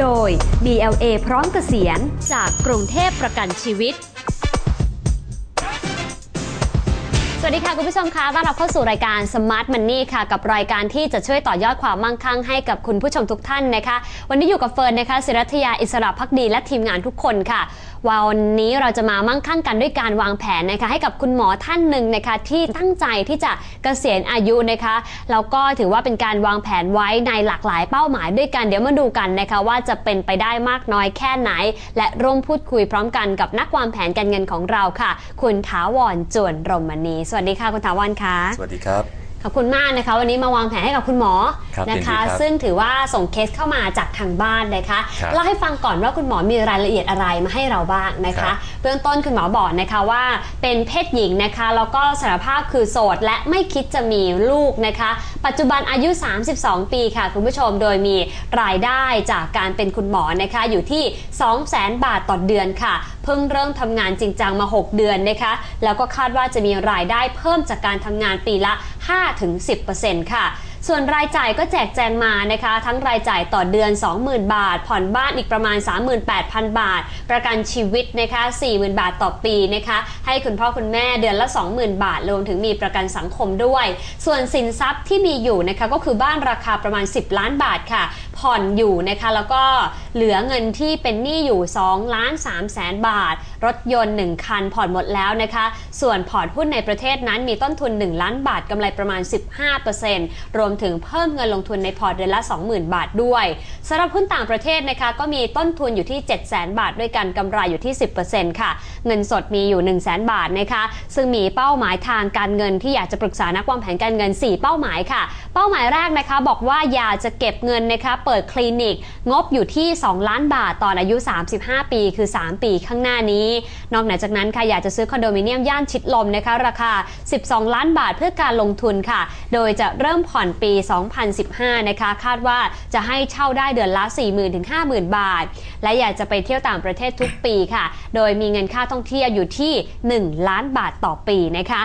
โดย BLA พร้อมเกษียณจากกรุงเทพประกันชีวิต สวัสดีค่ะ คุณผู้ชมคะต้อนรับเข้าสู่รายการ Smart Money ค่ะ กับรายการที่จะช่วยต่อยอดความมั่งคั่งให้กับคุณผู้ชมทุกท่านนะคะ วันนี้อยู่กับเฟิร์นนะคะศิรัทยาอิสระพักดีและทีมงานทุกคนค่ะ วันนี้เราจะมามั่งคั่งกันด้วยการวางแผนนะคะ ให้กับคุณหมอท่านหนึ่งนะคะที่ตั้งใจที่จะเกษียณอายุนะคะแล้วก็ถือว่าเป็นการวางแผนไว้ในหลากหลายเป้าหมายด้วยกันเดี๋ยวมาดูกันนะคะว่าจะเป็นไปได้มากน้อยแค่ไหน และร่วมพูดคุยพร้อมกันกับนักวางแผนการเงินของเราค่ะ คุณถาวรจวนรมณี สวัสดีค่ะคุณถาวรค่ะสวัสดีครับ ขอบคุณมากนะคะ วันนี้มาวางแผนให้กับคุณหมอครับนะยินดีคะครับซึ่งถือว่าส่งเคสเข้ามาจากทางบ้านนะคะครับเล่าให้ฟังก่อนว่าคุณหมอมีรายละเอียดอะไรมาให้เราบ้างนะครัคะบเบื้องต้นคุณหมอบอกนะคะว่าเป็นเพศหญิงนะคะแล้วก็สารภาพคือโสดและไม่คิดจะมีลูกนะคะ ปัจจุบันอายุ 32 ปีค่ะ คุณผู้ชมโดยมีรายได้จากการเป็นคุณหมอนะคะอยู่ที่ 200,000 บาทต่อเดือนค่ะ เพิ่งเริ่มทำงานจริงจังมา 6 เดือนนะคะ แล้วก็คาดว่าจะมีรายได้เพิ่มจากการทำงานปีละ 5-10%ค่ะส่วนรายจ่ายก็แจกแจงมานะคะ ทั้งรายจ่ายต่อเดือน 20,000 บาท ผ่อนบ้านอีกประมาณ 38,000 บาท ประกันชีวิตนะคะ 40,000 บาทต่อปีนะคะ ให้คุณพ่อคุณแม่เดือนละ 20,000 บาทรวมถึงมีประกันสังคมด้วย ส่วนสินทรัพย์ที่มีอยู่นะคะก็คือบ้านราคาประมาณ 10 ล้านบาทค่ะ ผ่อนอยู่นะคะแล้วก็เหลือเงินที่เป็นหนี้อยู่2ล้าน3แสนบาท รถยนต์ 1 คันผ่อนหมดแล้วนะคะ ส่วนพอร์ตหุ้นในประเทศนั้นมีต้นทุน 1 ล้านบาทกำไรประมาณ 15%รวมถึงเพิ่มเงินลงทุนในพอร์ตเดือนละ 20,000 บาทด้วยสำหรับหุ้นต่างประเทศนะคะก็มีต้นทุนอยู่ที่ 700,000บาทด้วยกันกำไรอยู่ที่ 10%ค่ะ เงินสดมีอยู่ 1 0 0 0 0 0บาทนะคะซึ่งมีเป้าหมายทางการเงินที่อยากจะปรึกษานักวางแผนการเงิน 4 เป้าหมายค่ะ เป้าหมายแรกนะคะบอกว่าอยากจะเก็บเงินนะคะเปิดคลินิก งบอยู่ที่ 2 ล้านบาทตอนอายุ 35 ปี คือ 3 ปีข้างหน้านี้ นอกเหนือจากนั้นค่ะอยากจะซื้อคอนโดมิเนียมย่านชิดลมนะคะราคา 12 ล้านบาทเพื่อการลงทุนค่ะ โดยจะเริ่มผ่อนปี 2015 นะคะ คาดว่าจะให้เช่าได้เดือนละ 40,000ถึง50,000 บาท และอยากจะไปเที่ยวต่างประเทศทุกปีค่ะ โดยมีเงินค่าท่องเที่ยวอยู่ที่ 1 ล้านบาทต่อปีนะคะ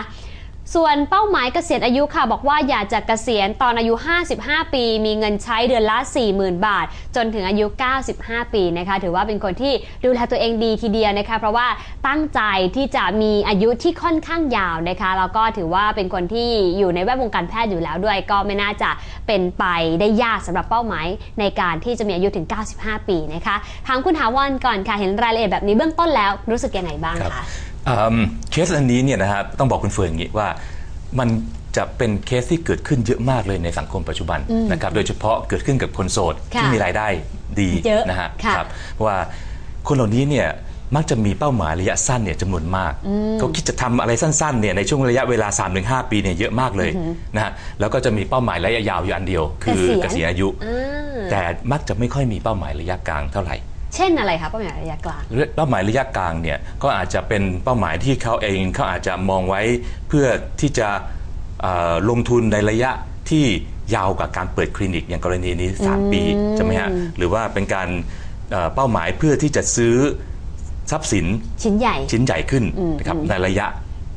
ส่วนเป้าหมายเกษียณอายุค่ะ บอกว่าอยากจะเกษียณตอนอายุ 55 ปี มีเงินใช้เดือนละ 40,000 บาท จนถึงอายุ 95 ปีนะคะ ถือว่าเป็นคนที่ดูแลตัวเองดีทีเดียวนะคะ เพราะว่าตั้งใจที่จะมีอายุที่ค่อนข้างยาวนะคะ แล้วก็ถือว่าเป็นคนที่อยู่ในแวดวงการแพทย์อยู่แล้วด้วย ก็ไม่น่าจะเป็นไปได้ยากสำหรับเป้าหมายในการที่จะมีอายุถึง 95 ปีนะคะ ถามคุณถาวรก่อนค่ะ เห็นรายละเอียดแบบนี้เบื้องต้นแล้วรู้สึกยังไงบ้างคะ เคสอันนี้เนี่ยนะฮะต้องบอกคุณเฟิร์นอย่างนี้ว่ามันจะเป็นเคสที่เกิดขึ้นเยอะมากเลยในสังคมปัจจุบันนะครับโดยเฉพาะเกิดขึ้นกับคนโสดค่ะที่มีรายได้ดีเยอะนะฮะค่ะครับเพราะว่าคนเหล่านี้เนี่ยมักจะมีเป้าหมายระยะสั้นเนี่ยจำนวนมากเขาคิดจะทำอะไรสั้นๆเนี่ยในช่วงระยะเวลา 3-5 ปีเนี่ยเยอะมากเลยนะฮะแล้วก็จะมีเป้าหมายระยะยาวอยู่อันเดียว คือเกเกษีษียยณณอายุอ่าแต่มักจะไม่ค่อยมีเป้าหมายระยะกลางเท่าไหร่ เช่นอะไรคะเป้าหมายระยะกลาง เป้าหมายระยะกลางเนี่ยก็อาจจะเป็นเป้าหมายที่เขาเองเขาอาจจะมองไว้เพื่อที่จะเอ่อลงทุนในระยะที่ยาวกว่าการเปิดคลินิกอย่างกรณีนี้ 3 ปีใช่ไหมฮะหรือว่าเป็นการเอ่อเป้าหมายเพื่อที่จะซื้อทรัพย์สินชิ้นใหญ่ชิ้นใหญ่ขึ้นนะครับในระยะ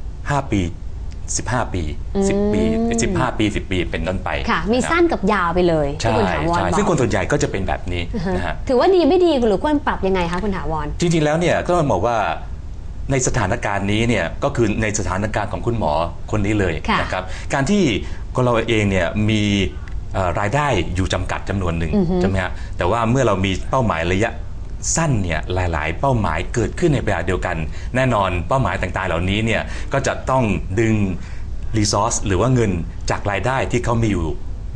5 ปี 15 ปี 10 ปี 15 ปี 10 ปีเป็นต้นไปค่ะ มีนะครับสั้นกับยาวไปเลยที่ใช่คุณถาวรใช่บอซึ่งกคนส่วนใหญ่ก็จะเป็นแบบนี้นะฮะถือว่าดีไม่ดีหรือควรปรับยังไงคะคุณถาวร จริงๆแล้วเนี่ยก็ต้องบอกว่าในสถานการณ์นี้เนี่ยก็คือในสถานการณ์ของคุณหมอคนนี้เลยค่ะ นะครับการที่คนเราเองเนี่ยมีเอ่อรายได้อยู่จำกัดจำนวนหนึ่งใช่ไหมฮะแต่ว่าเมื่อเรามีเป้าหมายระยะ สั้นเนี่ยหลาย ๆ เป้าหมายเกิดขึ้นในเวลาเดียวกัน แน่นอนเป้าหมายต่าง ๆ เหล่านี้เนี่ยก็จะต้องดึงรีซอสหรือว่าเงินจากรายได้ที่เขามีอยู่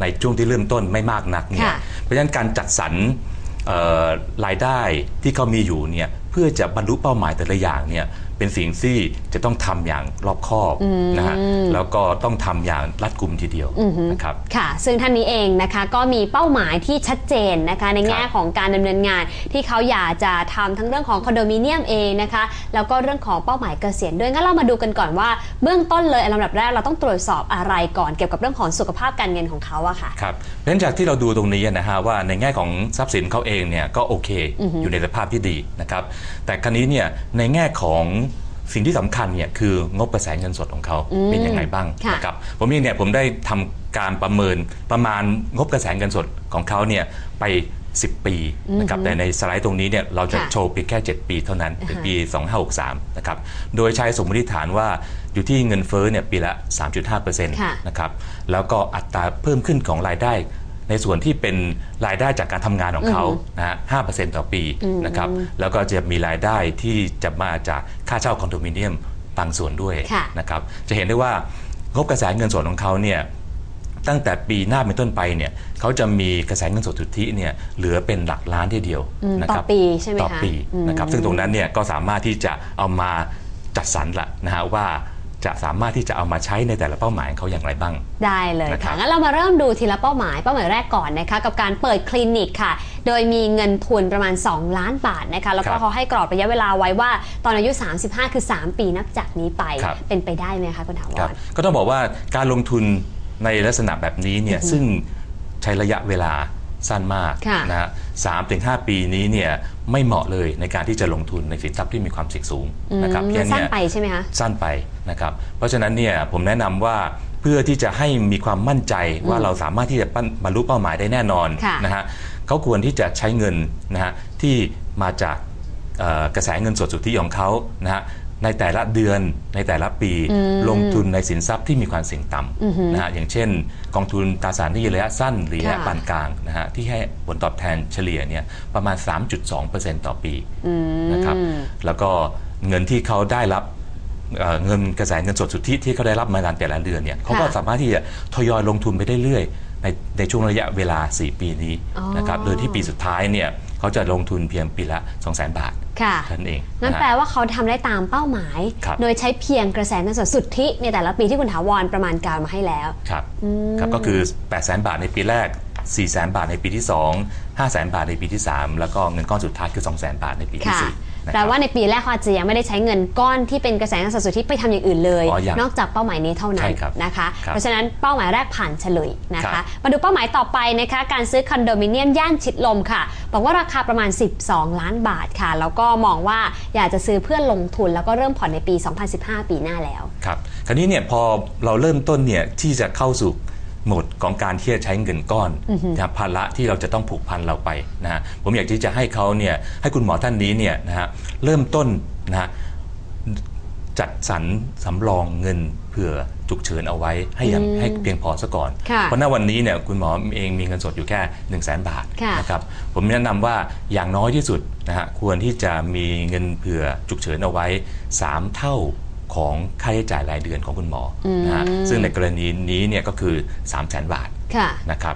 ในช่วงที่เริ่มต้นไม่มากนักเนี่ยค่ะเพราะฉะนั้นการจัดสรรเอ่อรายได้ที่เขามีอยู่เนี่ยเพื่อจะบรรลุเป้าหมายแต่ละอย่างเนี่ยเป็นสิ่งที่จะต้องทำอย่างรอบคอบนะฮะแล้วก็ต้องทำอย่างรัดกุมทีเดียวนะครับค่ะซึ่งท่านนี้เองนะคะก็มีเป้าหมายที่ชัดเจนนะคะในแง่ครับของการดำเนินงาน ที่เขาอยากจะทำทั้งเรื่องของคอนโดมิเนียมเองนะคะแล้วก็เรื่องของเป้าหมายเกษียณด้วยงั้นเรามาดูกันก่อนว่าเบื้องต้นเลยอันลำดับแรกเราต้องตรวจสอบอะไรก่อนเกี่ยวกับเรื่องของสุขภาพการเงินของเขาอะค่ะครับเพราะฉะนั้นจากที่เราดูตรงนี้นะฮะว่าในแง่ของทรัพย์สินเขาเองเนี่ยก็โอเค อยู่ในสภาพที่ดีนะครับแต่ครั้นี้เนี่ยในแง่ของสิ่งที่สำคัญเนี่ยคืองบกระแสเงินสดของเขาเป็นยังไงบ้างค่ะนะครับผมเองเนี่ยผมได้ทำการประเมินประมาณงบกระแสเงินสดของเขาเนี่ยไป 10 ปีนะครับแต่ในสไลด์ตรงนี้เนี่ยเราจะค่ะโชว์เพียงแค่ 7 ปีเท่านั้นเป็นอ่าฮะปี 2563นะครับโดยใช้สมมติฐานว่าอยู่ที่เงินเฟ้อเนี่ยปีละ 3.5%ค่ะนะครับแล้วก็อัตราเพิ่มขึ้นของรายได้ ในส่วนที่เป็นรายได้จากการทำงานของเขานะฮะ5%ต่อปีนะครับ แล้วก็จะมีรายได้ที่จะมาจากค่าเช่าคอนโดมิเนียมบางส่วนด้วยค่ะ นะครับ จะเห็นได้ว่างบกระแสเงินสดของเขาเนี่ย ตั้งแต่ปีหน้าเป็นต้นไปเนี่ยเขาจะมีกระแสเงินสดสุทธิเนี่ยเหลือเป็นหลักล้านทีเดียวอืมนะครับต่อปีใช่ไหมต่อคะปีอืม นะครับซึ่งตรงนั้นเนี่ยก็สามารถที่จะเอามาจัดสรรละนะฮะว่า จะสามารถที่จะเอามาใช้ในแต่ละเป้าหมายของเขาอย่างไรบ้าง ได้เลยนะครัค่ะบงั้นเรามาเริ่มดูทีละเป้าหมายเป้าหมายแรกก่อนนะคะกับการเปิดคลินิกค่ะ โดยมีเงินทุนประมาณ 2 ล้านบาทนะคะแล้วก็เขาให้กรอบระยะเวลาไว้ว่าตอนอายุ 35 คือ 3 ปีนับจากนี้ไปครับเป็นไปได้ไหมคะคุณถาวครับรก็ต้องบอกว่าการลงทุนในลักษณะแบบนี้เนี่ยซึ่งใช้ระยะเวลา สั้นมากค่ะนะฮะสามถึงห้าปีนี้เนี่ยไม่เหมาะเลยในการที่จะลงทุนในสินทรัพย์ที่มีความเสี่ยงสูงนะครับอืมเพียงสั้นเนี่ยไปใช่ไหมคะสั้นไปนะครับเพราะฉะนั้นเนี่ยผมแนะนำว่าเพื่อที่จะให้มีความมั่นใจว่าเราสามารถที่จะปั้นบรรลุเป้าหมายได้แน่นอนค่ะนะฮะเขาควรที่จะใช้เงินนะฮะที่มาจากเอ่อกระแสเงินสดสุทธิของเขานะฮะ ในแต่ละเดือนในแต่ละปีลงทุนในสินทรัพย์ที่มีความเสี่ยงต่ำนะฮะอย่างเช่น กองทุนตราสารหนี้ระยะสั้นหรือระยะค่ะปานกลางนะฮะที่ให้ผลตอบแทนเฉลี่ยเนี่ยประมาณ 3.2%ต่อปีนะครับแล้วก็เงินที่เขาได้รับเอ่อเงินกระแสเงินสดสุทธิที่เขาได้รับมาในแต่ละเดือนเนี่ยเขาก็สามารถที่จะทยอยลงทุนไปได้เรื่อยๆในในช่วงระยะเวลา 4 ปีนี้อ๋อนะครับโดยที่ปีสุดท้ายเนี่ย เขาจะลงทุนเพียงปีละ2 0 0 0 0 0บาทค่ะเท่านั้นเองนั่นนะแปลฮะว่าเขาทำได้ตามเป้าหมายครับโดยใช้เพียงกระแสเงินสดสุทธิ ในแต่ละปีที่คุณถาวรประมาณการมาให้แล้วครับครับก็คือ8 0 0 0 0 0บาทในปีแรก4 0 0 0 0 0 บาทในปีที่ 2 5 0 0 0 0 บาทในปีที่ 3 แล้วก็เงินก้อนสุดท้ายคือ 2 0 0 0 0 0 บาทในปีที่ค่ะสี่นะ แปลครับว่าในปีแรกเขาอาจจะยังไม่ได้ใช้เงินก้อนที่เป็นกระแสเงินสดสุทธิไปทำอย่างอื่นเลยอ๋อยังนอกจากเป้าหมายนี้เท่านั้ใช่นครับนะคะครับเพราะฉะนั้นเป้าหมายแรกผ่านเฉลยนะครัคะบมาดูเป้าหมายต่อไปนะคะการซื้อคอนโดมิเนียมย่านชิดลมค่ะ บอกว่าราคาประมาณ 12 ล้านบาทค่ะ แล้วก็มองว่าอยากจะซื้อเพื่อลงทุน แล้วก็เริ่มผ่อนในปี 2015 ปีหน้าแล้ว ครับ คราวนี้เนี่ยพอเราเริ่มต้นเนี่ยที่จะเข้าสู่โหมดของการที่จะใช้เงินก้อนนะครับภาระที่เราจะต้องผูกพันเราไปนะฮะผมอยากที่จะให้เขาเนี่ยให้คุณหมอท่านนี้เนี่ยนะฮะเริ่มต้นนะฮะจัดสรรสำรองเงินเผื่อฉุกเฉินเอาไว้ให้อย่างให้เพียงพอซะก่อนค่ะเพราะณวันนี้เนี่ยคุณหมอเองมีเงินสดอยู่แค่ 1 0 0 0 0แบาทค่ะนะครับผมแนะนำว่าอย่างน้อยที่สุดนะฮะควรที่จะมีเงินเผื่อฉุกเฉินเอาไว้ 3 เท่า ของค่าใช้จ่ายรายเดือนของคุณหมออนะฮะซึ่งในกรณีนี้เนี่ยก็คือ 3 0 0แสนบาทค่ะนะครับ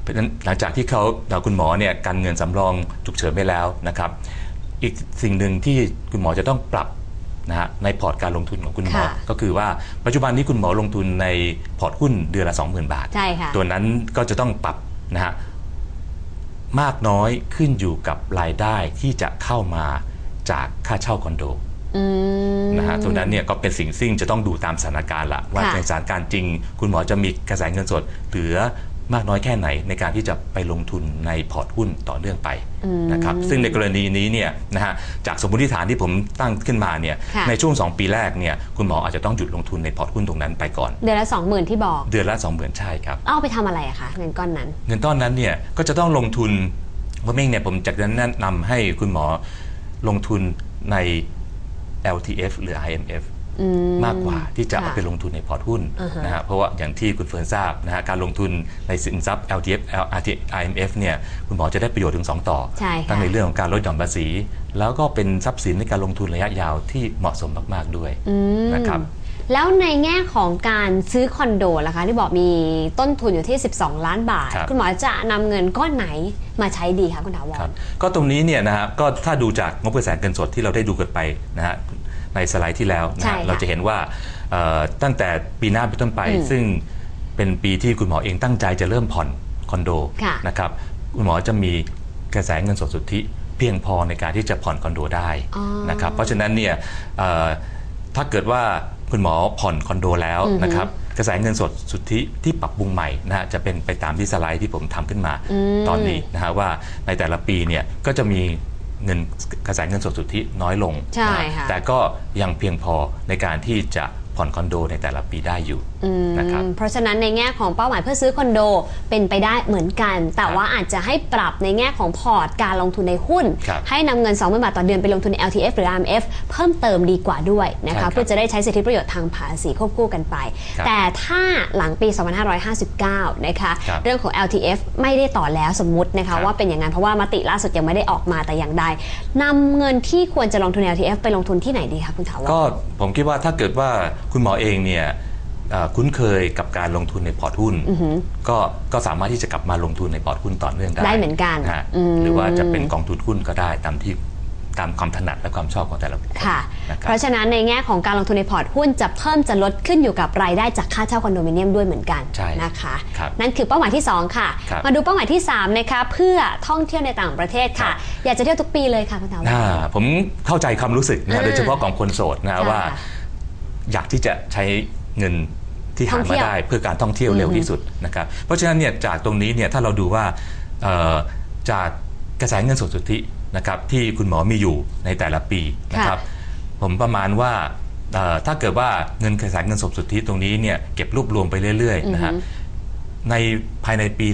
เพราะฉะนั้นหลังจากที่เขาเราคุณหมอเนี่ยกันเงินสำรองฉุกเฉินไปแล้วนะครับ อีกสิ่งหนึ่งที่คุณหมอจะต้องปรับนะฮะในพอร์ตการลงทุนของคุณหมอค่ะก็คือว่าปัจจุบันนี้คุณหมอลงทุนในพอร์ตหุ้นเดือนละ 20,000 บาทใช่ค่ะตัวนั้นก็จะต้องปรับนะฮะมากน้อยขึ้นอยู่กับรายได้ที่จะเข้ามาจากค่าเช่าคอนโดอืม นะฮะตัวนั้นเนี่ยก็เป็นสิ่งซึ่งจะต้องดูตามสถานการณ์ละว่าค่ะในสถานการณ์จริง คุณหมอจะมีกระแสเงินสดเหลือมากน้อยแค่ไหนในการที่จะไปลงทุนในพอร์ตหุ้นต่อเนื่องไปนะครับซึ่งในกรณีนี้เนี่ยนะฮะจากสมมติฐานที่ผมตั้งขึ้นมาเนี่ยค่ะในช่วง 2 ปีแรกเนี่ยคุณหมออาจจะต้องหยุดลงทุนในพอร์ตหุ้นตรงนั้นไปก่อน เดือนละ 20,000 ที่บอก เดือนละ 2 0,000 ใช่ครับ เอาไปทำอะไรอะคะเงินก้อนนั้น เงินต้นนั้นเนี่ยก็จะต้องลงทุนผมเองเนี่ยผมจะแนะนำให้คุณหมอลงทุนใน LTF หรือ IMF มากกว่าที่จะค่ะเอาไปลงทุนในพอร์ตหุ้นอ่าฮะนะฮะเพราะว่าอย่างที่คุณเฟิร์นทราบนะฮะการลงทุนในสินทรัพย์ LTF LRT IMF เนี่ยคุณหมอจะได้ประโยชน์ถึง 2 ต่อใช่ค่ะทั้งในเรื่องของการลดหย่อนภาษี แล้วก็เป็นทรัพย์สินในการลงทุนระยะยาวที่เหมาะสมมาก ๆ ด้วยนะครับ แล้วในแง่ของการซื้อคอนโดล่ะคะ ที่บอกมีต้นทุนอยู่ที่ 12 ล้านบาท ครับ คุณหมอจะนำเงินก้อนไหนมาใช้ดีคะคุณถาวครัรบก็ตรงนี้เนี่ยนะฮะก็ถ้าดูจากงบกระแสเงินสดที่เราได้ดูกันไปนะฮะในสไลด์ที่แล้วนะใช่ฮะค่ะเราจะเห็นว่าเอ่อตั้งแต่ปีหน้าเป็นต้นไป อืมซึ่งเป็นปีที่คุณหมอเองตั้งใจจะเริ่มผ่อนคอนโดค่ะนะครับคุณหมอจะมีกระแสเงินสดสุทธิเพียงพอในการที่จะผ่อนคอนโดได้อ๋อ นะครับเพราะฉะนั้นเนี่ยเอ่อถ้าเกิดว่า คุณหมอผ่อนคอนโดแล้วนะครับกระแสเงินสดสุทธิที่ปรับปรุงใหม่นะฮะจะเป็นไปตามที่สไลด์ที่ผมทำขึ้นมาตอนนี้นะฮะว่าในแต่ละปีเนี่ยก็จะมีเงินกระแสเงินสดสุทธิน้อยลงใช่นะฮะค่ะแต่ก็ยังเพียงพอในการที่จะ ผ่อนคอนโดในแต่ละปีได้อยู่อืมนะครับเพราะฉะนั้นในแง่ของเป้าหมายเพื่อซื้อคอนโดเป็นไปได้เหมือนกัน แต่ครับว่าอาจจะให้ปรับในแง่ของพอร์ตการลงทุนในหุ้นครับให้นำเงิน20,000บาทต่อเดือนไปลงทุนใน LTF หรือ RMF เพิ่มเติมดีกว่าด้วยนะใช่ครัคะบเพื่อจะได้ใช้สิทธิประโยชน์ทางภาษีควบคู่กันไปครับแต่ถ้าหลังปี 2559 นะคะครับเรื่องของ LTF ไม่ได้ต่อแล้วสมมุตินะครัคะบว่าเป็นอย่างนั้นเพราะว่ามติล่าสุดยังไม่ได้ออกมาแต่อย่างใดนำเงินที่ควรจะลงทุนใน LTF ไปลงทุนที่ไหนดีคะคุณถาวรก็ผมคิดว่าถ้าเกิดว่าคุณหมอเองเนี่ยเอ่อคุ้นเคยกับการลงทุนในพอร์ตหุ้นก็ก็สามารถที่จะกลับมาลงทุนในพอร์ตหุ้นต่อเนื่องได้ได้เหมือนกันฮะอืมหรือว่าจะเป็นกองทุนหุ้นก็ได้ตามที่ตามความถนัดและความชอบของแต่ละบุคคลค่ะนะคเพรับราะฉะนั้นในแง่ของการลงทุนในพอร์ตหุ้นจะเพิ่มจะลดขึ้นอยู่กับรายได้จากค่าเช่าคอนโดมิเนียมด้วยเหมือนกันใช่นะคะครับนั่นคือเป้าหมายที่ 2 ค่ะครับมาดูเป้าหมายที่3นะคะเพื่อท่องเที่ยวในต่างประเทศค่ะครับอยากจะเที่ยวทุกปีเลยค่ะคุณถาวรอ่าผมเข้าใจความรู้สึกนะอ่าโดยเฉพาะของคนโสดนะค่ะว่า อยากที่จะใช้เงินที่ท่หาองเที่มายวได้เพื่อการท่องเที่ยวเร็วที่สุดนะครับเพราะฉะนั้นเนี่ยจากตรงนี้เนี่ยถ้าเราดูว่าเอ่อจากกระแสเงินสดสุทธินะครับที่คุณหมอมีอยู่ในแต่ละปีนะครับผมประมาณว่าเอ่อถ้าเกิดว่าเงินกระแสเงินสดสุทธิตรงนี้เนี่ยเก็บรวบรวมไปเรื่อยๆนะฮะในภายในปี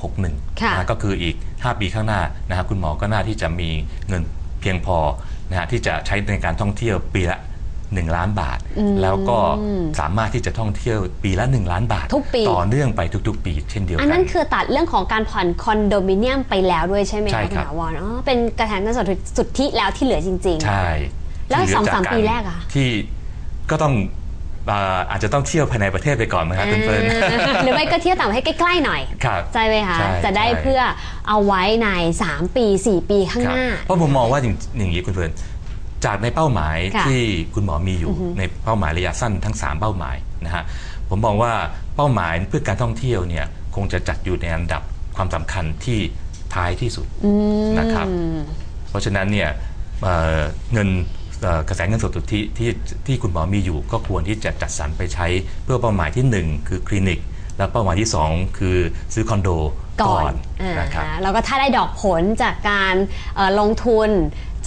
2561ค่ะนะฮะก็คืออีก 5 ปีข้างหน้านะฮะคุณหมอก็น่าที่จะมีเงินเพียงพอนะฮะที่จะใช้ในการท่องเที่ยวปีละ 1 ล้านบาท แล้วก็สามารถที่จะท่องเที่ยวปีละ 1 ล้านบาท ทุกปี ต่อเนื่องไปทุกๆ ปี เช่นเดียวอันกันั้นนคือตัดเรื่องของการผ่อนคอนโดมิเนียมไปแล้วด้วยใช่ไหมใช่คะคุณครับถาวรอ๋อเป็นกระแสเงินสดสุทธิแล้วที่เหลือจริงใช่ แล้วที่เหสองสามจปีแรกอะที่ก็ต้องอ่าอาจจะต้องเที่ยวภายในประเทศไปก่อนนะครับคุณเฟิร์นๆหรือไม่ก็เที่ยวต่างประเทศใกล้ๆหน่อยครับใช่ไหมคะใช่จะได้ใช่เพื่อเอาไว้ใน 3 ปี 4 ปีข้างครับหน้า เพราะผมมองว่าอย่างอย่างนี้คุณเฟิร์น จากในเป้าหมายค่ะที่คุณหมอมีอยู่ในเป้าหมายระยะสั้นทั้ง 3 เป้าหมายนะฮะผมมองว่าเป้าหมายเพื่อการท่องเที่ยวเนี่ยคงจะจัดอยู่ในอันดับความสำคัญที่ท้ายที่สุดนะครับ เพราะฉะนั้นเนี่ยเอ่อเงินเอ่อกระแสเงินสดสุทธิที่ที่คุณหมอมีอยู่ ก็ควรที่จะจัดสรรไปใช้เพื่อเป้าหมายที่ 1 คือคลินิก และเป้าหมายที่ 2 คือซื้อคอนโดก่ก่ออนนอ่านะครับแล้วก็ถ้าได้ดอกผลจากการเอ่อลงทุน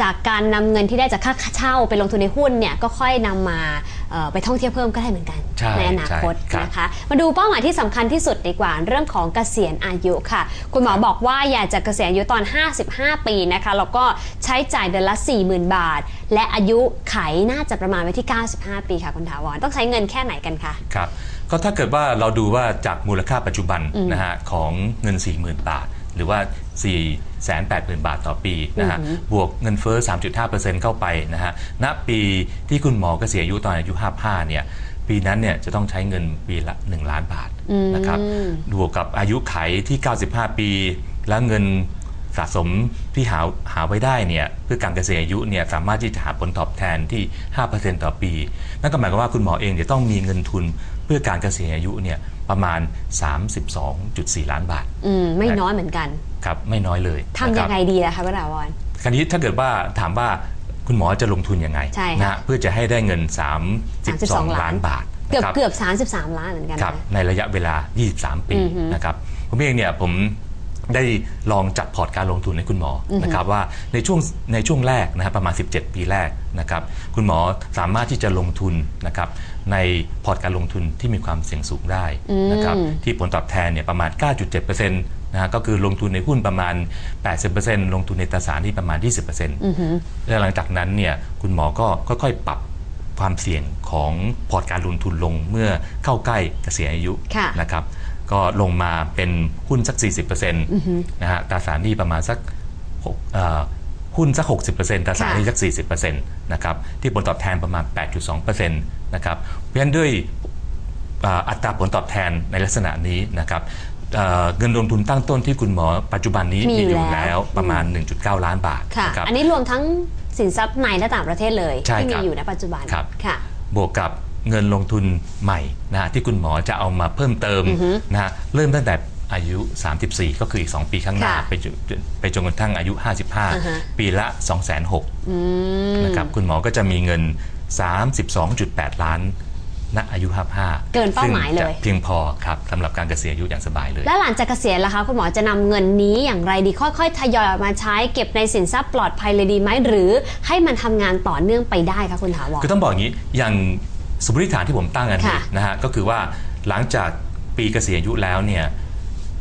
จากการนำเงินที่ได้จากค่าเช่าไปลงทุนในหุ้นเนี่ยก็ค่อยนำมาเอ่อไปท่องเที่ยวเพิ่มก็ได้เหมือนกันใช่อนาคตใช่ครับนะคะ มาดูเป้าหมายที่สำคัญที่สุดดีกว่าเรื่องของเกษียณอายุค่ะ คุณหมอบอกว่าอยากจะเกษียณอายุตอน 55 ปีนะคะแล้วก็ใช้จ่ายเดือนละ 40,000 บาท และอายุไขน่าจะประมาณไว้ที่ 95 ปีค่ะคุณถาวรต้องใช้เงินแค่ไหนกันคะครับ ก็ถ้าเกิดว่าเราดูว่าจากมูลค่าปัจจุบันนะฮะของเงิน 40,000 บาท หรือว่า 4 8 0 0 0 0 บาทต่อปีนะฮะบวกเงินเฟ้อ 3.5%เข้าไปนะฮะณปีที่คุณหมอเกษียณอายุตอนอายุ 55 เนี่ยปีนั้นเนี่ยจะต้องใช้เงินปีละ 1 ล้านบาทนะครับบวกกับอายุไขที่ 95 ปี แล้วเงินสะสมที่หาหาไว้ได้เนี่ยเพื่อการเกษียณอายุเนี่ยสามารถที่จะหาผลตอบแทนที่ 5%ต่อปี นั่นก็หมายความว่าคุณหมอเองจะต้องมีเงินทุน เพื่อการเกษียณอายุเนี่ยประมาณ 32.4 ล้านบาท อืม ไม่น้อยเหมือนกัน ครับไม่น้อยเลยทำนะคยัรับงไงดีล่ะคะคุณถาวรคราวนี้ถ้าเกิดว่าถามว่าคุณหมอจะลงทุนยังไงใช่ค่ะนะฮะเพื่อจะให้ได้เงิน 32 32ล้านบาทเกือบนะครับเกือบ 33 ล้านเหมือนกันครับนะในระยะเวลา 23 ปีนะครับผมเองเนี่ยผมได้ลองจัดพอร์ตการลงทุนให้คุณหมออนะครับว่าในช่วงในช่วงแรกนะครับประมาณ 17 ปีแรกนะครับคุณหมอสามารถที่จะลงทุนนะครับ ในพอร์ตการลงทุนที่มีความเสี่ยงสูงได้นะครับที่ผลตอบแทนเนี่ยประมาณ 9.7%นะฮะก็คือลงทุนในหุ้นประมาณ 80%ลงทุนในตราสารที่ประมาณ 20%และหลังจากนั้นเนี่ยคุณหมอก็ค่อยๆ ปรับความเสี่ยงของพอร์ตการลงทุนลงเมื่อเข้าใกล้เกษียณอายุค่ะนะครับก็ลงมาเป็นหุ้นสัก 40%นะฮะตราสารหนี้ประมาณสัก หกเอ่อหุ้นสัก 60%ตราสารหนี้สัก 40%นะครับที่ผลตอบแทนประมาณ 8.2%นะครับเพราะฉะนั้นด้วยอ่าอัตราผลตอบแทนในลักษณะนี้นะครับเอ่อเงินลงทุนตั้งต้นที่คุณหมอปัจจุบันนี้มีมีอยู่อยู่แล้แล้ววประมาณ 1.9 ล้านบาทค่ะนะครับอันนี้รวมทั้งสินทรัพย์ในและต่างประเทศเลยใช่ที่คมีรับอยู่ในปัจจุบันครับค่ะบวกกับเงินลงทุนใหม่นะฮะที่คุณหมอจะเอามาเพิ่มเติมนะฮะเริ่มตั้งแต่ อายุ 34 ก็คืออีก 2 ปีข้างหน้า ค่ะไปจนไปจนกระทั่งอายุ อ่าฮะ 55 ปีละ 2 6 0 0 0นะครับคุณหมอก็จะมีเงิน 32.8 ล้าน ณอายุ 55เกินเป้าหมายเลย ซึ่งจะเพียงพอครับสำหรับการเกษียณอายุอย่างสบายเลย แล้วหลังจากเกษียณล่ะคะ คุณหมอจะนำเงินนี้อย่างไรดีค่อย ๆ ทยอยออกมาใช้เก็บในสินทรัพย์ปลอดภัยเลยดีไหมหรือให้มันทำงานต่อเนื่องไปได้คะคุณถาวร คือต้องบอกอย่างนี้อย่างสมมติฐานที่ผมตั้งอันนี้ค่ะนะฮะก็คือว่าหลังจากปีเกษียณอายุแล้วเนี่ย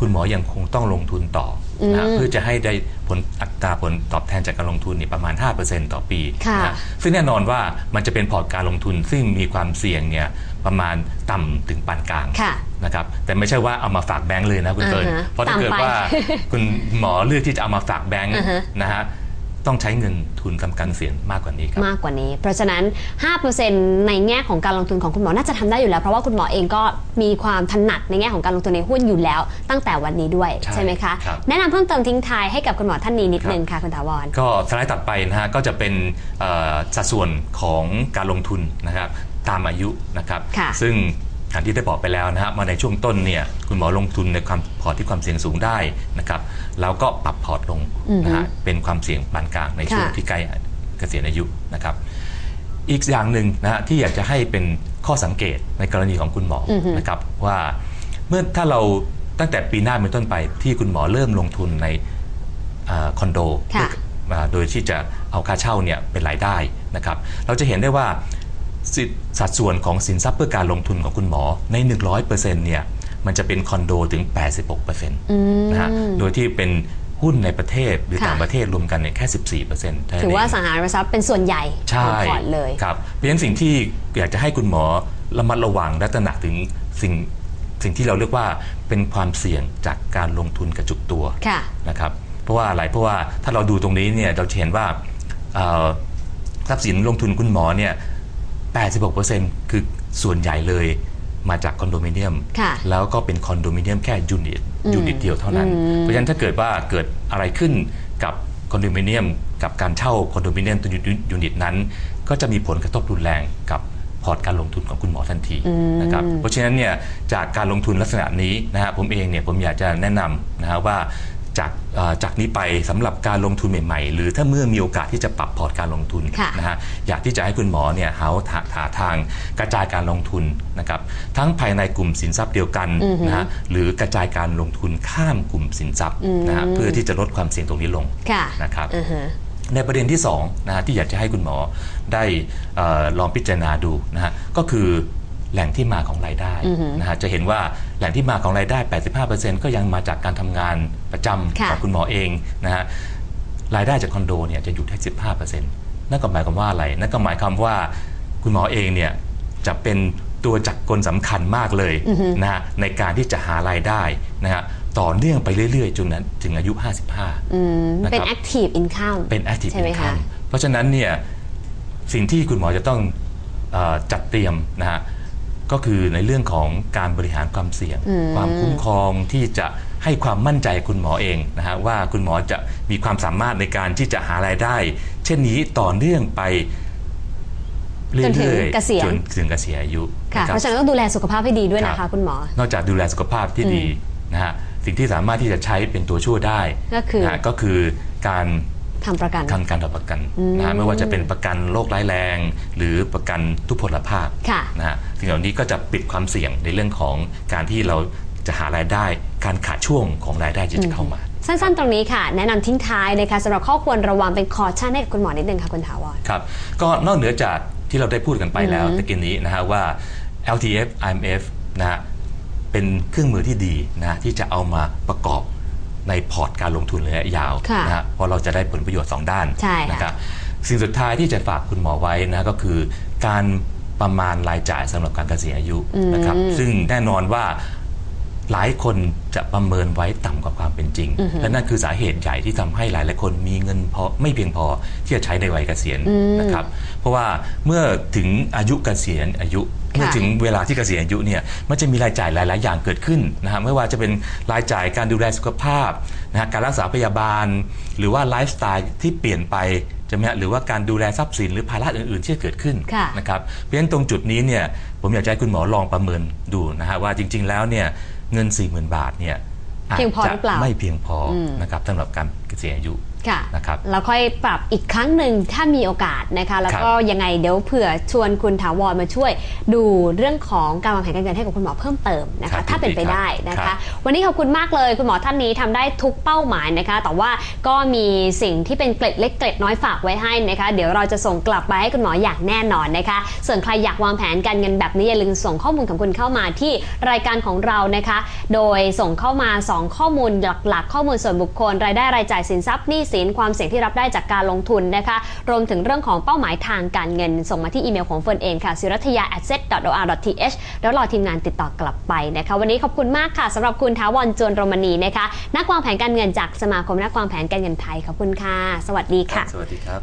คุณหมอยังคงต้องลงทุนต่อนะฮะอืมเพื่อจะให้ได้ผลอัตราผลตอบแทนจากการลงทุนเนี่ยประมาณ 5%ต่อปีค่ะนะฮะซึ่งแน่นอนว่ามันจะเป็นพอร์ตการลงทุนซึ่งมีความเสี่ยงเนี่ยประมาณต่ำถึงปานกลางค่ะนะครับแต่ไม่ใช่ว่าเอามาฝากแบงก์เลยนะคุณเฟิร์นอ่าฮะเพราะถ้าเกิดต่ำไปว่าคุณหมอเลือกที่จะเอามาฝากแบงก์อ่าฮะนะฮะ ต้องใช้เงินทุนกำกันเสียนมากกว่านี้ครับ มากกว่านี้ เพราะฉะนั้น 5%ในแง่ของการลงทุนของคุณหมอน่าจะทำได้อยู่แล้ว เพราะว่าคุณหมอเองก็มีความถนัดในแง่ของการลงทุนในหุ้นอยู่แล้ว ตั้งแต่วันนี้ด้วยใช่ใช่ไหมคะครับแนะนำเพิ่มเติมทิ้งท้ายให้กับคุณหมอท่านนี้นิดครับนึงค่ะคุณถาวร ก็สไลด์ตัดไปนะฮะก็จะเป็นเอ่อสัดส่วนของการลงทุนนะครับตามอายุนะครับค่ะซึ่ง อย่างที่ได้บอกไปแล้วนะฮะมาในช่วงต้นเนี่ยคุณหมอลงทุนในความพอร์ตที่ความเสี่ยงสูงได้นะครับแล้วก็ปรับพอร์ตลงนะฮะเป็นความเสี่ยงปานกลางในช่วงค่ะ ที่ใกล้เกษียณอายุนะครับ อีกอย่างหนึ่งนะฮะที่อยากจะให้เป็นข้อสังเกตในกรณีของคุณหมออนะครับว่าเมื่อถ้าเราตั้งแต่ปีหน้าเป็นต้นไปที่คุณหมอเริ่มลงทุนในอาคอนโดค่ะอ่าโดยที่จะเอาค่าเช่าเนี่ยเป็นรายได้นะครับ เราจะเห็นได้ว่า สิสัดส่วนของสินทรัพย์เพื่อการลงทุนของคุณหมอใน 100%เนี่ยมันจะเป็นคอนโดถึง 86%นะฮะโดยที่เป็นหุ้นในประเทศหรือค่ะต่างประเทศรวมกันเนี่ยแค่ 14%เท่านั้นถือว่าเองสังหาริมทรัพย์เป็นส่วนใหญ่ขใช่องพอร์ตเลยครับเพราะฉะนั้นสิ่งที่อยากจะให้คุณหมอระมัดระวังและตระหนักถึงสิ่งสิ่งที่เราเรียกว่าเป็นความเสี่ยงจากการลงทุนกระจุกตัวค่ะนะครับเพราะว่าอะไรเพราะว่าถ้าเราดูตรงนี้เนี่ยเราจะเห็นว่าเอ่อทรัพย์สินลงทุนคุณหมอเนี่ย 86%คือส่วนใหญ่เลยมาจากคอนโดมิเนียม ค่ะแล้วก็เป็นคอนโดมิเนียมแค่ยูนิตยูนิตเดียวเท่านั้นเพราะฉะนั้นถ้าเกิดว่าเกิดอะไรขึ้นกับคอนโดมิเนียม กับการเช่าคอนโดมิเนียมตัวยูนิตนั้น ก็จะมีผลกระทบรุนแรงกับพอร์ตการลงทุนของคุณหมอทันทีนะครับ เพราะฉะนั้นเนี่ยจากการลงทุนลักษณะนี้นะฮะผมเองเนี่ยผมอยากจะแนะนำนะฮะว่า จากเอ่อจากนี้ไปสำหรับการลงทุนใหม่ๆ หรือถ้าเมื่อมีโอกาสที่จะปรับพอร์ตการลงทุนค่ะนะฮะอยากที่จะให้คุณหมอเนี่ยหาหาหาทางกระจายการลงทุนนะครับทั้งภายในกลุ่มสินทรัพย์เดียวกันนะฮะหรือกระจายการลงทุนข้ามกลุ่มสินทรัพย์นะฮะเพื่อที่จะลดความเสี่ยงตรงนี้ลงค่ะนะครับอือฮะในประเด็นที่2นะฮะที่อยากจะให้คุณหมอได้เออลองพิจารณาดูนะฮะก็คือ แหล่งที่มาของรายได้นะฮะจะเห็นว่าแหล่งที่มาของรายได้ 85%ก็ยังมาจากการทำงานประจำค่ะของคุณหมอเองนะฮะรายได้จากคอนโดเนี่ยจะอยู่แค่15%นั่นก็หมายความว่าอะไรนั่นก็หมายความว่าคุณหมอเองเนี่ยจะเป็นตัวจักรกลสำคัญมากเลยนะฮะในการที่จะหารายได้นะฮะต่อเนื่องไปเรื่อยๆ จนนั้นถึงอายุ 55อืมนะครับเป็น active income เป็น active ใช่ไหมคะ income เพราะฉะนั้นเนี่ยสิ่งที่คุณหมอจะต้องเออจัดเตรียมนะฮะ ก็คือในเรื่องของการบริหารความเสี่ยง ความคุ้มครองที่จะให้ความมั่นใจคุณหมอเองนะฮะว่าคุณหมอจะมีความสามารถในการที่จะหารายได้ เช่นนี้ต่อเนื่องไปเรื่จนถึงอยเกษียณจนถึงเกษียณอายุค่ะนเพรับราะฉะนั้นต้องดูแลสุขภาพให้ดีด้วยนะครัคะบคุณหมอ นอกจากดูแลสุขภาพที่ดีนะฮะสิ่งที่สามารถที่จะใช้เป็นตัวช่วยได้ก็คือนะฮะก็คือการ ทำประกันทำการทำประกันนะฮะไม่ว่าจะเป็นประกันโรคร้ายแรง หรือประกันทุพพลภาพค่ะ นะฮะสิ่งเหล่านี้ก็จะปิดความเสี่ยงในเรื่องของการที่เราจะหารายได้ การขาดช่วงของรายได้ที่จะเข้ามา สั้นๆ ตรงนี้ค่ะ แนะนำทิ้งท้ายนะคะสำหรับข้อควรระวังเป็นคอชั่นให้กับคุณหมอนิดนึงค่ะคุณถาวร ครับ ก็นอกเหนือจากที่เราได้พูดกันไปแล้วตะกี้นี้นะฮะว่า LTF IMF นะฮะเป็นเครื่องมือที่ดีนะฮะที่จะเอามาประกอบ ในพอร์ตการลงทุนระยะยาวค่ะนะฮะเพราะเราจะได้ผลประโยชน์ 2 ด้านใช่ค่ะ นะครับสิ่งสุดท้ายที่จะฝากคุณหมอไว้นะก็คือการประมาณรายจ่ายสำหรับการเกษียณอายุนะครับซึ่งแน่นอนว่า หลายคนจะประเมินไว้ต่ำกว่าความเป็นจริง และนั่นคือสาเหตุใหญ่ที่ทำให้หลายหลายๆคนมีเงินพอไม่เพียงพอที่จะใช้ในวัยเกษียณนะครับ เพราะว่าเมื่อถึงอายุเกษียณอายุเมื่อถึงเวลาที่เกษียณอายุเนี่ยมันจะมีรายจ่ายหลาย ๆ อย่างเกิดขึ้นนะฮะไม่ว่าจะเป็นรายจ่ายการดูแลสุขภาพนะฮะการรักษาพยาบาล หรือว่าไลฟ์สไตล์ที่เปลี่ยนไปใช่ไหมฮะหรือว่าการดูแลทรัพย์สินหรือภาระอื่น ๆ ที่จะเกิดขึ้นค่ะนะครับเพราะฉะนั้นตรงจุดนี้เนี่ยผมอยากจะให้คุณหมอลองประเมินดูนะฮะว่าจริง ๆ แล้วเนี่ย เงิน 4 0,000 บาทเนี่ยอาจเพียงพอหจะรือเปล่าไม่เพียงพออนะครับสำหรับการเกษียณอายุ ค่ะนะครับแล้วค่อยปรับอีกครั้งหนึ่งถ้ามีโอกาสนะคะแล้วก็ยังไงเดี๋ยวเผื่อชวนคุณถาวรมาช่วย ดูเรื่องของการวางแผนการเงินให้กับคุณหมอเพิ่มเติมนะครัคะบถ้าเป็นไปยินดีครับได้นะครัคะบวันนี้ขอบคุณมากเลยคุณหมอท่านนี้ทำได้ทุกเป้าหมายนะคะ แต่ว่าก็มีสิ่งที่เป็นเกล็ดเล็กเกล็ดน้อยฝากไว้ให้นะคะ เดี๋ยวเราจะส่งกลับไปให้คุณหมออย่างแน่นอนนะคะ ส่วนใครอยากวางแผนการเงินแบบนี้อย่าลืมส่งข้อมูลของคุณเข้ามาที่รายการของเรานะคะ โดยส่งเข้ามา 2 ข้อมูลหลักๆ ข้อมูลส่วนบุคคลรายได้รายจ่ายสินทรัพย์หนี้สิน ความเสี่ยงที่รับได้จากการลงทุนนะคะ รวมถึงเรื่องของเป้าหมายทางการเงิน ส่งมาที่อีเมลของเฟิร์นเองค่ะศิรัทยา asset.or.th แล้วรอทีมงานติดต่อกลับไปนะคะ วันนี้ขอบคุณมากค่ะสำหรับคุณท้าวรจวนโรมณีนะคะ นักวางแผนการเงินจากสมาคมนักวางแผนการเงินไทยขอบคุณค่ะ สวัสดีค่ะ สวัสดีครับ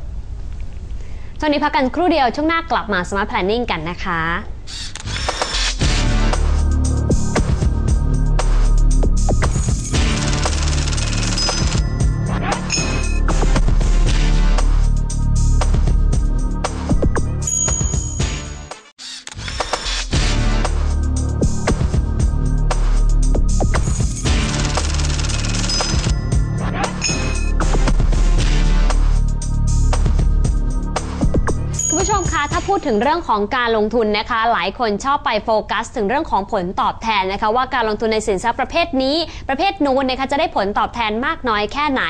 ช่วงนี้พักกันครู่เดียวช่วงหน้ากลับมา Smart Planning กันนะคะ ดถึงเรื่องของการลงทุนนะคะ หลายคนชอบไปโฟกัส ถึงเรื่องของผลตอบแทนนะคะ ว่าการลงทุนในสินทรัพย์ประเภทนี้ ประเภทนู้นนะคะจะได้ผลตอบแทนมากน้อยแค่ไหน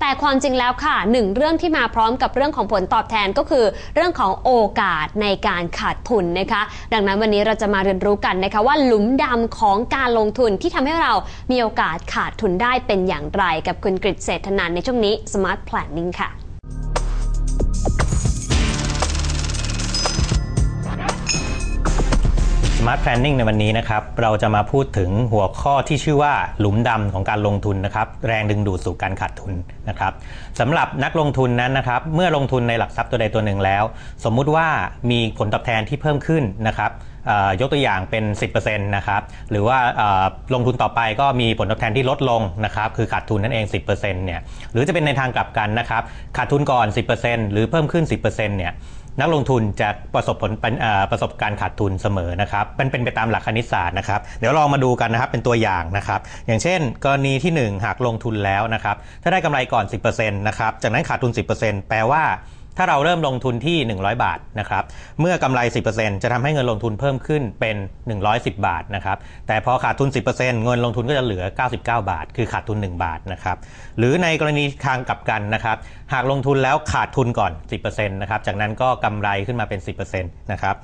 แต่ความจริงแล้วค่ะหนึ่งเรื่องที่มาพร้อมกับเรื่องของผลตอบแทนก็คือ เรื่องของโอกาสในการขาดทุนนะคะ ดังนั้นวันนี้เราจะมาเรียนรู้กันนะคะว่าหลุมดำของการลงทุนที่ทำให้เรามีโอกาสขาดทุนได้เป็นอย่างไร กับคุณกฤษเศรษฐนันในช่วงนี้ Smart Planning ค่ะ Smart Planning ในวันนี้นะครับ เราจะมาพูดถึงหัวข้อที่ชื่อว่าหลุมดำของการลงทุนนะครับ แรงดึงดูดสู่การขาดทุนนะครับสำหรับนักลงทุนนั้นนะครับ เมื่อลงทุนในหลักทรัพย์ตัวใดตัวหนึ่งแล้ว สมมุติว่ามีผลตอบแทนที่เพิ่มขึ้นนะครับยกตัวอย่างเป็น 10%นะครับหรือว่าลงทุนต่อไปก็มีผลตอบแทนที่ลดลงนะครับคือขาดทุนนั่นเอง 10%เนี่ยหรือจะเป็นในทางกลับกันนะครับขาดทุนก่อน 10%หรือเพิ่มขึ้น 10%เนี่ย นักลงทุนจะประสบผลปประสบการณ์ขาดทุนเสมอนะครับเป็นเป็นไปตามหลักคณิตศาสตร์นะครับ เดี๋ยวลองมาดูกันนะครับเป็นตัวอย่างนะครับ อย่างเช่น กรณีที่ 1 หากลงทุนแล้วนะครับ ถ้าได้กำไรก่อน 10%นะครับจากนั้นขาดทุน 10%แปลว่า ถ้าเราเริ่มลงทุนที่ 100 บาทนะครับ เมื่อกำไร 10%จะทำให้เงินลงทุนเพิ่มขึ้นเป็น 110 บาทนะครับ แต่พอขาดทุน 10%เงินลงทุนก็จะเหลือ 99 บาท คือขาดทุน 1 บาทนะครับ หรือในกรณีทางกลับกันนะครับ หากลงทุนแล้วขาดทุนก่อน 10%นะครับ จากนั้นก็กำไรขึ้นมาเป็น 10%นะครับ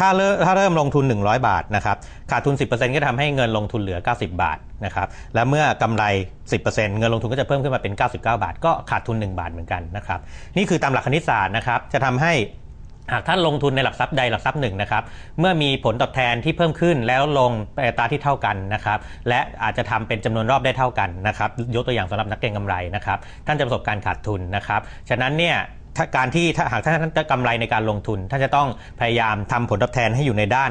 ถ้าเริ่มถ้าเริ่มลงทุน 100 บาทนะครับขาดทุน 10%ก็ทำให้เงินลงทุนเหลือ 90 บาทนะครับและเมื่อกำไร 10%เงินลงทุนก็จะเพิ่มขึ้นมาเป็น 99 บาท ก็ขาดทุน 1 บาทเหมือนกันนะครับนี่คือตามหลักคณิตศาสตร์นะครับจะทำให้หากท่านลงทุนในหลักทรัพย์ใดหลักทรัพย์หนึ่งนะครับเมื่อมีผลตอบแทนที่เพิ่มขึ้นแล้วลงอัตราที่เท่ากันนะครับและอาจจะทำเป็นจำนวนรอบได้เท่ากันนะครับยกตัวอย่างสำหรับนักเก็งกำไรนะครับท่านจะประสบการขาดทุนนะครับฉะนั้นเนี่ย ถ้าการที่ถ้าหากท่านจะกำไรในการลงทุนท่านจะต้องพยายามทำผลตอบแทนให้อยู่ในด้าน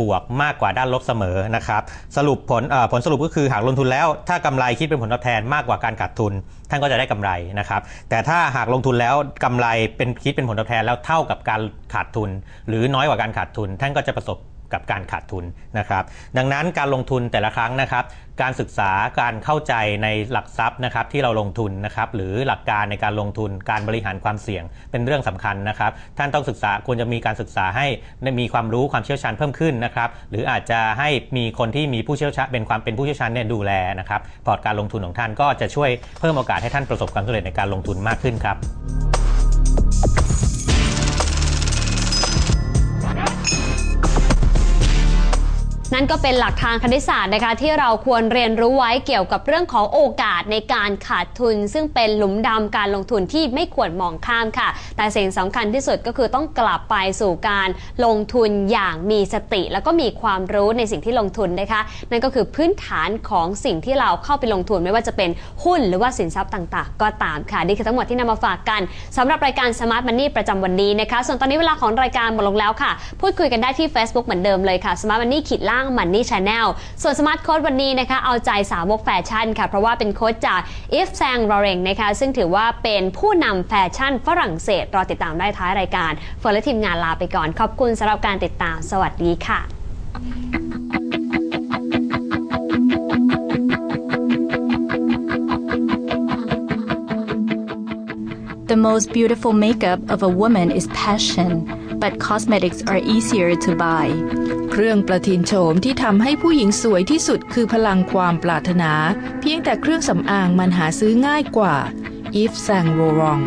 บวกมากกว่าด้านลบเสมอนะครับสรุปผลผลสรุปก็คือหากลงทุนแล้ว ถ้ากำไรคิดเป็นผลตอบแทนมากกว่าการขาดทุน ท่านก็จะได้กำไรนะครับ แต่ถ้าหากลงทุนแล้วกำไรเป็นคิดเป็นผลตอบแทนแล้วเท่ากับการขาดทุน หรือน้อยกว่าการขาดทุน ท่านก็จะประสบ กับการขาดทุนนะครับ ดังนั้นการลงทุนแต่ละครั้งนะครับ การศึกษาการเข้าใจในหลักทรัพย์นะครับที่เราลงทุนนะครับหรือหลักการในการลงทุนการบริหารความเสี่ยงเป็นเรื่องสำคัญนะครับ ท่านต้องศึกษาควรจะมีการศึกษาให้มีความรู้ความเชี่ยวชาญเพิ่มขึ้นนะครับ หรืออาจจะให้มีคนที่มีผู้เชี่ยวชาญเป็นความเป็นผู้เชี่ยวชาญเนี่ยดูแลนะครับพอร์ตการลงทุนของท่านก็จะช่วยเพิ่มโอกาสให้ท่านประสบความสำเร็จในการลงทุนมากขึ้นครับ นั่นก็เป็นหลักทางคณิตศาสตร์นะคะ ที่เราควรเรียนรู้ไว้เกี่ยวกับเรื่องของโอกาสในการขาดทุน ซึ่งเป็นหลุมดำการลงทุนที่ไม่ควรมองข้ามค่ะ แต่สิ่งสำคัญที่สุดก็คือต้องกลับไปสู่การลงทุนอย่างมีสติ แล้วก็มีความรู้ในสิ่งที่ลงทุนนะคะ นั่นก็คือพื้นฐานของสิ่งที่เราเข้าไปลงทุนไม่ว่าจะเป็นหุ้นหรือว่าสินทรัพย์ต่าง ๆ ก็ตามค่ะนี่คือทั้งหมดที่นำมาฝากกันสำหรับรายการ Smart Money ประจำวันนี้นะคะ ส่วนตอนนี้เวลาของรายการหมดลงแล้วค่ะ พูดคุยกันได้ที่ Facebook เหมือนเดิมเลยค่ะ Smart Money ขีดล่าง Money Channel ส่วน Smart Code วันนี้นะคะเอาใจสาวกแฟชั่นค่ะ เพราะว่าเป็นโค้ชจาก Yves Saint Laurent นะคะซึ่งถือว่าเป็นผู้นำแฟชั่นฝรั่งเศส รอติดตามได้ท้ายรายการเฟิร์นและทีมงานลาไปก่อน ขอบคุณสำหรับการติดตาม สวัสดีค่ะ The most beautiful makeup of a woman is passion, but cosmetics are easier to buy. เครื่องประทินโฉมที่ทำให้ผู้หญิงสวยที่สุดคือพลังความปรารถนา เพียงแต่เครื่องสำอางมันหาซื้อง่ายกว่าอีฟแซงโรรอง